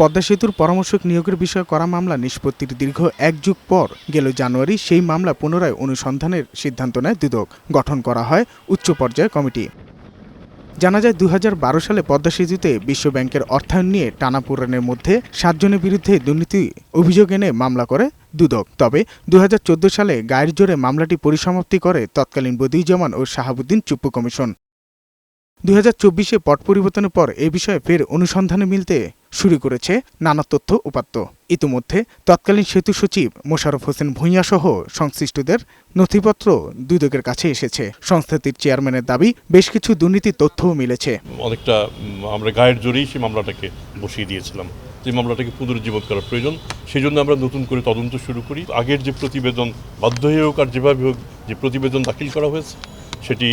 পদ্মা সেতুর পরামর্শক নিয়োগের বিষয়ে করা মামলা নিষ্পত্তির দীর্ঘ এক যুগ পর গেল জানুয়ারি, সেই মামলা পুনরায় অনুসন্ধানের সিদ্ধান্ত নেয় দুদক। গঠন করা হয় উচ্চ পর্যায়ে কমিটি। জানা যায় দু হাজার বারো সালে পদ্মা সেতুতে বিশ্বব্যাংকের অর্থায়ন নিয়ে টানাপোড়েনের মধ্যে সাতজনের বিরুদ্ধে দুর্নীতি অভিযোগ এনে মামলা করে দুদক। তবে দু হাজার চোদ্দ সালে গায়ের জোরে মামলাটি পরিসমাপ্তি করে তৎকালীন বদিউজ্জামান ও শাহাবুদ্দিন চুপ্পু কমিশন। দু হাজার চব্বিশে পট পরিবর্তনের পর এ বিষয়ে ফের অনুসন্ধানে মিলতে শুরু করেছে নানা তথ্য উপাত্ত। ইতিমধ্যে তৎকালীন সেতু সচিব মোশাররফ হোসেন ভূঁইয়া সহ সংশ্লিষ্টদের নথিপত্র দুদকের কাছে এসেছে। সংস্থাটির চেয়ারম্যানের দাবি, বেশ কিছু দুর্নীতির তথ্যও মিলেছে। অনেকটা আমরা গায়ের জোরেই সেই মামলাটাকে বসিয়ে দিয়েছিলাম। যে মামলাটাকে পুনরুজ্জীবন করা প্রয়োজন সেই জন্য আমরা নতুন করে তদন্ত শুরু করি। আগের যে প্রতিবেদন বাধ্য হয়ে হোক আর যেভাবে হোক যে প্রতিবেদন দাখিল করা হয়েছে, সেটি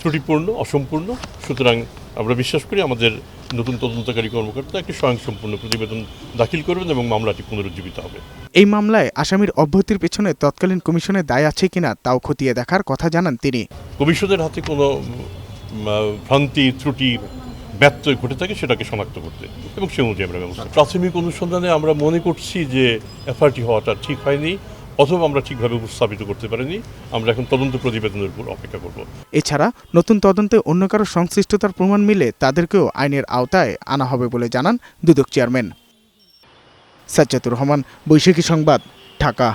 ত্রুটিপূর্ণ অসম্পূর্ণ। সুতরাং আমরা বিশ্বাস করি আমাদের নতুন তদন্তকারী কর্মকর্তা একটি স্বয়ংসম্পূর্ণ প্রতিবেদন দাখিল করবেন এবং মামলাটি পুনরুজ্জীবিত হবে। এই মামলায় আসামির অব্যাহতির পেছনে তৎকালীন কমিশনের দায় আছে কিনা তাও খতিয়ে দেখার কথা জানান তিনি। কমিশনের হাতে কোনো ভ্রান্তি ত্রুটি ব্যত্যয় ঘটে থাকে সেটাকে শনাক্ত করতে। এবং সে অনুযায়ী আমরা ব্যবস্থা প্রাথমিক অনুসন্ধানে আমরা মনে করছি যে এফআরটি হওয়াটা ঠিক হয়নি। অথবা আমরা ঠিকভাবে উপস্থাপিত করতে পারিনি, আমরা এখন তদন্ত প্রতিবেদনের উপর অপেক্ষা করব। এছাড়া নতুন তদন্তে অন্য কারও সংশ্লিষ্টতার প্রমাণ মিলে তাদেরকেও আইনের আওতায় আনা হবে বলে জানান দুদক চেয়ারম্যান। সাজ্জাতুর রহমান, বৈশাখী সংবাদ, ঢাকা।